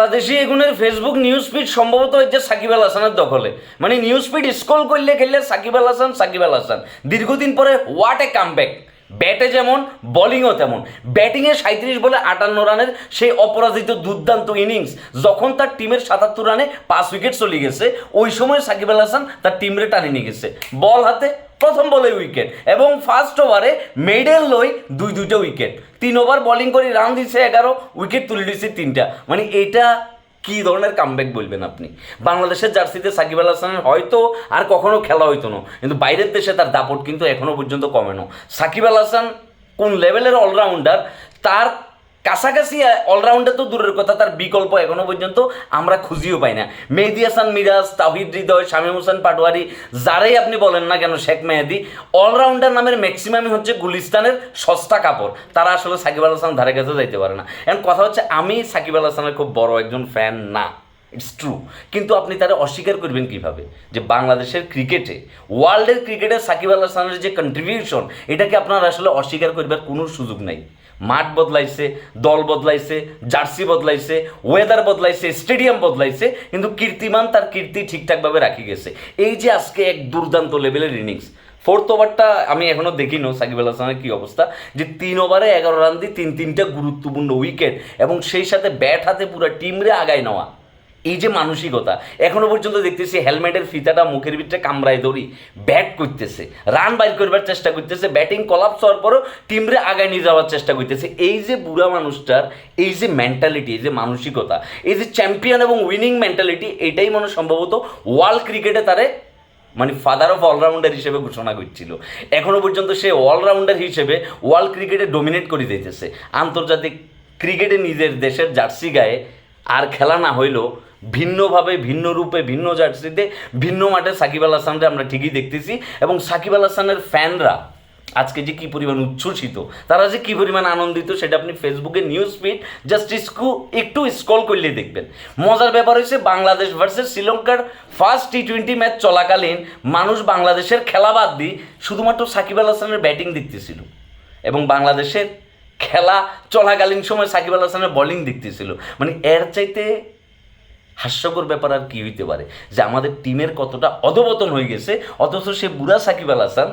বাংলাদেশি এগুনের Facebook news feed সম্ভবত হচ্ছে সাকিব আল হাসানের দখলে। মানে নিউজ ফিড স্কল করলে খেললে সাকিব আল হাসান, সাকিব আল হাসান। দীর্ঘদিন পরে হোয়াট এ কামব্যাক ব্যাটে যেমন বোলিংও তেমন। ব্যাটিংয়ে সাঁত্রিশ বলে আটান্ন রানের সেই অপরাজিত দুর্দান্ত ইনিংস, যখন তার টিমের সাতাত্তর রানে পাঁচ উইকেট চলে গেছে, ওই সময় সাকিব আল হাসান তার টিমরে টানে নিয়ে গেছে। বল হাতে, প্রথম বলে উইকেট, এবং ফার্স্ট ওভারে মেডেল লই দুই দুইটা উইকেট। তিন ওভার বোলিং করে রান দিছে এগারো, উইকেট তুলে দিছে তিনটা। মানে এটা কি ধরনের কামব্যাক বলবেন আপনি? বাংলাদেশের জার্সিতে সাকিব আল হাসানের হয়তো আর কখনো খেলা হইতো না, কিন্তু বাইরের দেশে তার দাপট কিন্তু এখনও পর্যন্ত কমে না। সাকিব আল হাসান কোন লেভেলের অলরাউন্ডার তার কাছাকাছি অলরাউন্ডার তো দূরের কথা, তার বিকল্প এখনও পর্যন্ত আমরা খুঁজিও পাই না। মেহেদি হাসান, মিরাজ তাহিদ হৃদয়, শামীম হোসেন, পাটোয়ারি, যারাই আপনি বলেন না কেন, শেখ মেহেদি অলরাউন্ডার নামের ম্যাক্সিমামই হচ্ছে গুলিস্তানের সস্তা কাপড়। তারা আসলে সাকিব আল হাসান ধারে কাছে যাইতে পারে না। এখন কথা হচ্ছে, আমি সাকিব আল হাসানের খুব বড় একজন ফ্যান না। ইটস ট্রু কিন্তু আপনি তারা অস্বীকার করবেন কীভাবে? যে বাংলাদেশের ক্রিকেটে ওয়ার্ল্ডের ক্রিকেটে সাকিব আল হাসানের যে কন্ট্রিবিউশন এটাকে আপনার আসলে অস্বীকার করবার কোনো সুযোগ নাই। মাঠ বদলাইছে, দল বদলাইছে, জার্সি বদলাইছে ওয়েদার বদলাইছে স্টেডিয়াম বদলাইছে, কিন্তু কীর্তিমান তার কীর্তি ঠিকঠাকভাবে রাখি গেছে। এই যে আজকে এক দুর্দান্ত লেভেলের ইনিংস ফোর্থ ওভারটা আমি এখনও দেখি নো সাকিব আল হাসানের কী অবস্থা? যে তিন ওভারে এগারো রান দিয়ে তিন তিনটা গুরুত্বপূর্ণ উইকেট এবং সেই সাথে ব্যাট হাতে পুরো টিমরে আগায় নেওয়া। এই যে মানসিকতা, এখনও পর্যন্ত দেখতেছি হেলমেটের ফিতাটা মুখের ভিতরে কামড়ায় ধরি ব্যাট করতেছে, রান বাইর করবার চেষ্টা করতেছে, ব্যাটিং কলাপস হওয়ার পরও টিমরে আগায় নিয়ে যাওয়ার চেষ্টা করতেছে। এই যে বুড়া মানুষটার, এই যে মেন্টালিটি এই যে মানসিকতা, এই যে চ্যাম্পিয়ন এবং উইনিং মেন্টালিটি এটাই মনে সম্ভবত ওয়ার্ল্ড ক্রিকেটে তারে মানে ফাদার অফ অলরাউন্ডার হিসেবে ঘোষণা করছিল। এখনও পর্যন্ত সে অলরাউন্ডার হিসেবে ওয়ার্ল্ড ক্রিকেটে ডোমিনেট করে দিতেছে। আন্তর্জাতিক ক্রিকেটে নিজের দেশের জার্সি গায়ে আর খেলা না হইলেও ভিন্নভাবে ভিন্ন রূপে ভিন্ন জার্সিতে ভিন্ন মাঠে সাকিব আল হাসানকে আমরা ঠিকই দেখতেছি এবং সাকিব আল হাসানের ফ্যানরা আজকে যে কী পরিমাণ উচ্ছ্বসিত, তারা যে কী পরিমাণ আনন্দিত সেটা আপনি ফেসবুকে নিউজ ফিড জাস্ট ইস্কু একটু স্ক্রল করলে দেখবেন। মজার ব্যাপার হয়েছে বাংলাদেশ ভার্সেস শ্রীলঙ্কার ফার্স্ট টি টোয়েন্টি ম্যাচ চলাকালীন মানুষ বাংলাদেশের খেলা বাদ দিয়ে শুধুমাত্র সাকিব আল হাসানের ব্যাটিং দেখতেছিল এবং বাংলাদেশের খেলা চলাকালীন সময় সাকিব আল হাসানের বোলিং দেখতেছিল। মানে এর চাইতে হাস্যকর ব্যাপার আর কি হইতে পারে? যে আমাদের টিমের কতটা অধপতন হয়ে গেছে, অথচ সে বুড়া সাকিব আল হাসান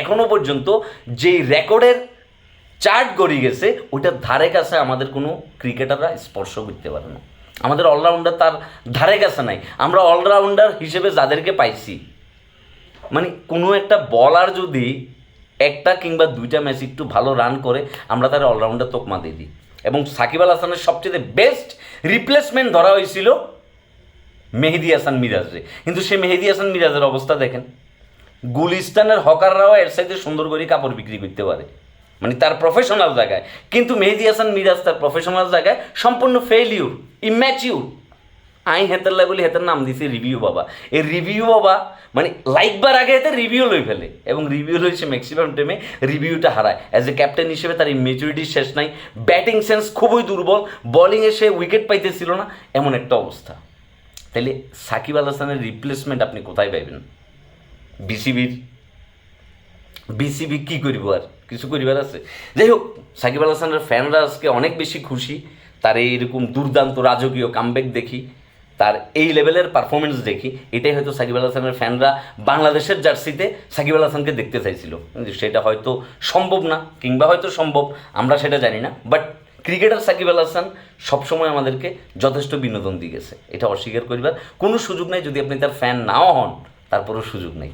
এখনও পর্যন্ত যেই রেকর্ডের চার্ট গড়ি গেছে, ওইটার ধারে কাছে আমাদের কোনো ক্রিকেটাররা স্পর্শ করতে পারে না। আমাদের অলরাউন্ডার তার ধারে কাছে নাই। আমরা অলরাউন্ডার হিসেবে যাদেরকে পাইছি মানে কোনো একটা বলার যদি একটা কিংবা দুইটা ম্যাচ একটু ভালো রান করে, আমরা তার অলরাউন্ডার তোকমা দিয়ে দিই। এবং সাকিব আল হাসানের সবচেয়ে বেস্ট রিপ্লেসমেন্ট ধরা হয়েছিল মেহেদি হাসান মিরাজে। কিন্তু সে মেহেদি হাসান মিরাজের অবস্থা দেখেন, গুলিস্তানের হকাররাও এর সাইডে সুন্দর করে কাপড় বিক্রি করতে পারে। মানে তার প্রফেশনাল জায়গায়। কিন্তু মেহেদি হাসান মিরাজ তার প্রফেশনাল জায়গায় সম্পূর্ণ ফেলিউর ইম্যাচিউর আই হেতার লাই বলি হেতার নাম দিছে রিভিউ বাবা। এই রিভিউ বাবা মানে লাইকবার আগে হেতে রিভিউ লই ফেলে এবং রিভিউ লই সে ম্যাক্সিমাম টাইমে রিভিউটা হারায়। অ্যাজ এ ক্যাপ্টেন হিসেবে তার মেচুরিটি শেষ নাই। ব্যাটিং সেন্স খুবই দুর্বল বোলিংয়ে সে উইকেট পাইতেছিল না, এমন একটা অবস্থা। তাহলে সাকিব আল হাসানের রিপ্লেসমেন্ট আপনি কোথায় পাইবেন? বিসিবির বিসিবি কী করিব আর? কিছু করিবার আছে? যাই হোক, সাকিব আল হাসানের ফ্যানরা আজকে অনেক বেশি খুশি। তার এইরকম দুর্দান্ত রাজকীয় কামব্যাক দেখি। তার এই লেভেলের পারফরমেন্স দেখি। এটাই হয়তো সাকিব আল হাসানের ফ্যানরা বাংলাদেশের জার্সিতে সাকিব আল হাসানকে দেখতে চাইছিল। সেটা হয়তো সম্ভব না, কিংবা হয়তো সম্ভব, আমরা সেটা জানি না। বাট ক্রিকেটার সাকিব আল হাসান সবসময় আমাদেরকে যথেষ্ট বিনোদন দিয়ে গেছে। এটা অস্বীকার করিবার কোনো সুযোগ নাই। যদি আপনি তার ফ্যান নাও হন, তারপরও সুযোগ নেই।